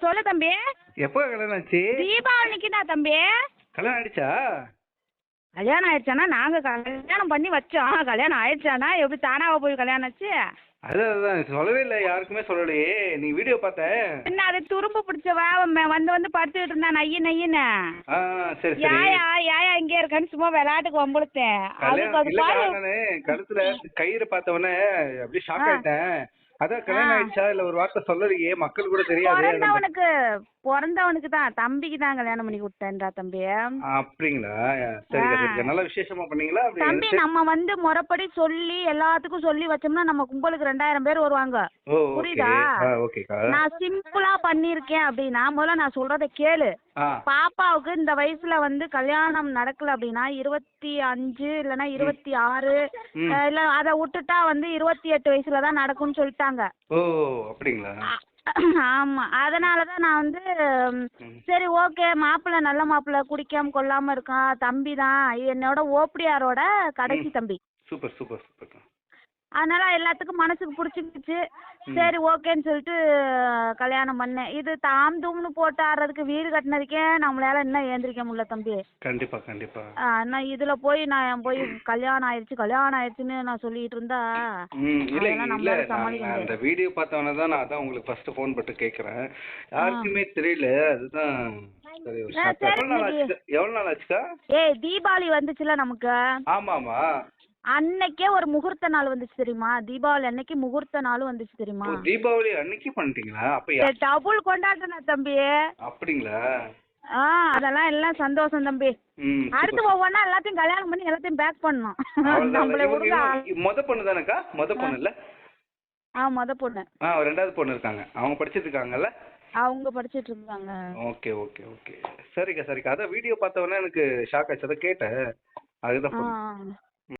சொல்லு தம்பி. எப்போ கல்யாணம் ஆச்சு? தீபாவளிக்கு தான் தம்பி. கல்யாணம் ஆயிடுச்சா? கல்யாணம் ஆயிடுச்சானா? நாங்க கல்யாணம் பண்ணி வச்சோம். கல்யாணம் ஆயிடுச்சானா? எப்படி தானாவா போய் கல்யாணம் ஆச்சு? அதான் அதான் சொல்லவே இல்லை. யாருக்குமே சொல்லலையே. நீ வீடியோ பார்த்தேன் என்ன அது துரும்பு பிடிச்சவா ம- வந்து வந்து படுத்துக்கிட்டு இருந்தா நைய நையின்னு. ஆ சரி சரி. யாயா யாயா இங்கே இருக்கேன்னு சும்மா விளையாட்டுக்கு வம்புழுத்தேன். அதுக்கு கல்யாணம் இல்ல நானு கழுத்துல கயிறு பார்த்தவொடனே அப்படியே ஷாக். ஆயிட்டேன். அதான் கல்யாணம். ஆயிடுச்சா? இல்ல ஒரு வார்த்தை சொல்லலையே? மக்கள் கூட தெரியாது பிறந்தவனுக்கு பிறந்தவனுக்கு தான். தம்பிக்கு தான் கல்யாணம் பண்ணி கொடுத்தேன்டா தம்பி. அப்படிங்களா. சரிக்கா நல்லா விசேஷமா பண்ணீங்களா? தம்பி நம்ம வந்து முறைப்படி சொல்லி எல்லாத்துக்கும் சொல்லி வச்சோம்னா நம்ம கும்பலுக்கு ரெண்டாயிரம் பேர் வருவாங்க. புரியுதா? நான் சிம்பிளா பண்ணிருக்கேன் அப்படின்னா முதல்ல நான் சொல்றத கேளு. பாப்பாவுக்கு இந்த வயசுல வந்து கல்யாணம் நடக்கல அப்படின்னா இருபத்தி அஞ்சு இல்லைன்னா இருபத்தி ஆறு இல்ல அதை விட்டுட்டா வந்து இருபத்தி எட்டு வயசுல தான் நடக்கும்னு சொல்லிட்டாங்க. ஓ அப்படிங்களா? அ- ஆமா. அதனால தான் நான் வந்து. சரி ஓகே. மாப்பிள்ளை நல்ல மாப்பிள்ளை குடிக்காம கொள்ளாம இருக்கான் தம்பி தான் என்னோட ஓப்படியாரோட கடைசி தம்பி. Super super super. அதனால எல்லாத்துக்கும் மனசுக்கு பிடிச்சிருந்துச்சு சரி ஓகேன்னு சொல்லிட்டு கல்யாணம் பண்ணேன். இது தாம் தூம்னு போட்டு ஆடுறதுக்கு வீடு கட்டினதுக்கே நம்மளால இன்னும் ஏந்திரிக்க முடியல தம்பி. கண்டிப்பா கண்டிப்பா. ஆ, நான் இதுல போய் நான் போய் கல்யாணம் ஆயிடுச்சு கல்யாணம் ஆயிடுச்சுன்னு நான் சொல்லிட்டு இருந்தா ம் இல்ல அதெல்லாம் இல்ல நம்மளால நான் சமாளிக்க நான் அந்த வீடியோ பார்த்தவொடனே தான் நான் அதான் உங்களுக்கு ஃபர்ஸ்ட் ஃபோன் போட்டு கேட்குறேன் யாருக்குமே தெரியல அதுதான் சரி ஒரு ஆ, shock. சரி, எவ்வளவு நாள் இன்னைக்கு- ஆச்சு எவ்வளவு நாள் ஆச்சுக்கா? ஏய் தீபாவளி வந்துச்சுல நமக்கு. ஆமா ஆமா அன்னைக்கே ஒரு முகூர்த்த நாள் வந்துச்சு தெரியுமா? தீபாவளி அன்னைக்கு முகூர்த்த நாள் வந்துச்சு தெரியுமா? தீபாவளி அன்னைக்கு பண்ணிட்டீங்களா? அப்ப டபுள் கொண்டாட்டணும் தம்பி. அப்படிங்களா? ஆ அதெல்லாம் எல்லாம் சந்தோஷம் தம்பி. அடுத்து ஒவ்வொன்றா எல்லாத்தையும் கல்யாணம் பண்ணி எல்லாத்தையும் பேக் பண்ணணும். நம்மள மொத பொண்ணு தானேக்கா? மொத பொண்ணு இல்ல ஆ மொத பொண்ணு. ஆ ரெண்டாவது பொண்ணு இருக்காங்க. அவங்க படிச்சிட்டு இருக்காங்கல்ல? அவங்க படிச்சிட்டு இருக்காங்க. Okay okay okay. சரிக்கா சரிக்கா. அதான் வீடியோ பார்த்தவொடனே எனக்கு ஷாக் ஆச்சு அதான் கேட்டேன். அதுதான்.